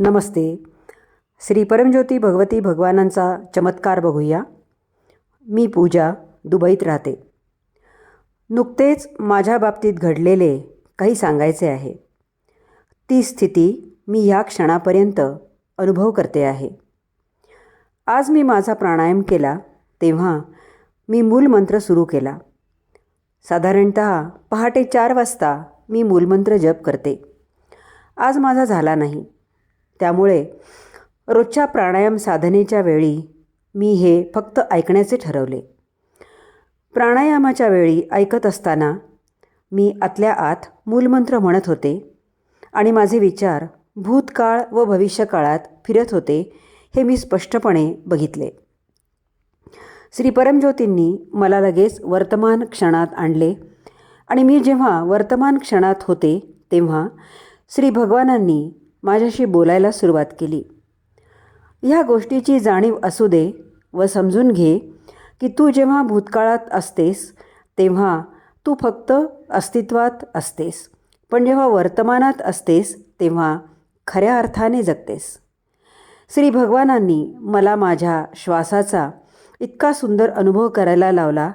नमस्ते. श्री परमज्योती भगवती भगवानांचा चमत्कार बघूया. मी पूजा दुबईत राहते. नुकतेच माझ्या बाबतीत घडलेले काही सांगायचे आहे. ती स्थिती मी ह्या क्षणापर्यंत अनुभव करते आहे. आज मी माझा प्राणायाम केला तेव्हा मी मूलमंत्र सुरू केला. साधारणत पहाटे चार वाजता मी मूलमंत्र जप करते. आज माझा झाला नाही. त्यामुळे रोजच्या प्राणायाम साधनेच्या वेळी मी हे फक्त ऐकण्याचे ठरवले. प्राणायामाच्या वेळी ऐकत असताना मी आतल्या आत मूलमंत्र म्हणत होते आणि माझे विचार भूतकाळ व भविष्यकाळात फिरत होते हे मी स्पष्टपणे बघितले. श्री परमज्योतींनी मला लगेच वर्तमान क्षणात आणले आणि मी जेव्हा वर्तमान क्षणात होते तेव्हा श्री भगवानांनी माझ्याशी बोलायला सुरुवात केली. ह्या गोष्टीची जाणीव असू दे व समजून घे की तू जेव्हा भूतकाळात असतेस तेव्हा तू फक्त अस्तित्वात असतेस. पण जेव्हा वर्तमानात असतेस तेव्हा खऱ्या अर्थाने जगतेस. श्री भगवानांनी मला माझ्या श्वासाचा इतका सुंदर अनुभव करायला लावला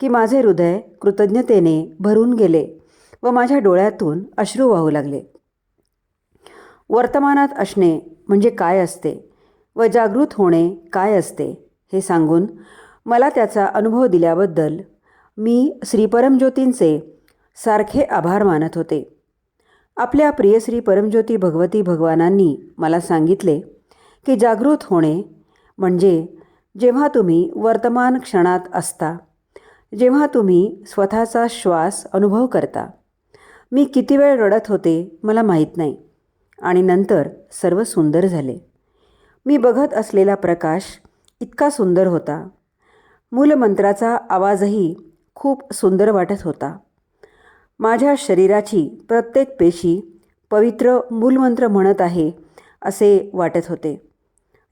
की माझे हृदय कृतज्ञतेने भरून गेले व माझ्या डोळ्यातून अश्रू वाहू लागले. वर्तमानात असणे म्हणजे काय असते? व जागृत होणे काय असते? हे सांगून मला त्याचा अनुभव दिल्याबद्दल मी श्री परमज्योतींचे सारखे आभार मानत होते. आपल्या प्रिय श्री परमज्योती भगवती भगवानांनी मला सांगितले की जागृत होणे म्हणजे जेव्हा तुम्ही वर्तमान क्षणात असता जेव्हा तुम्ही स्वतःचा श्वास अनुभव करता. मी किती वेळ रडत होते मला माहीत नाही. आणि नंतर सर्व सुंदर झाले. मी बघत असलेला प्रकाश इतका सुंदर होता. मूलमंत्राचा आवाजही खूप सुंदर वाटत होता. माझ्या शरीराची प्रत्येक पेशी पवित्र मूलमंत्र म्हणत आहे असे वाटत होते.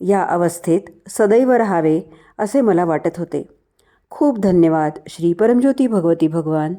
या अवस्थेत सदैव राहावे असे मला वाटत होते. खूप धन्यवाद श्री परमज्योती भगवती भगवान.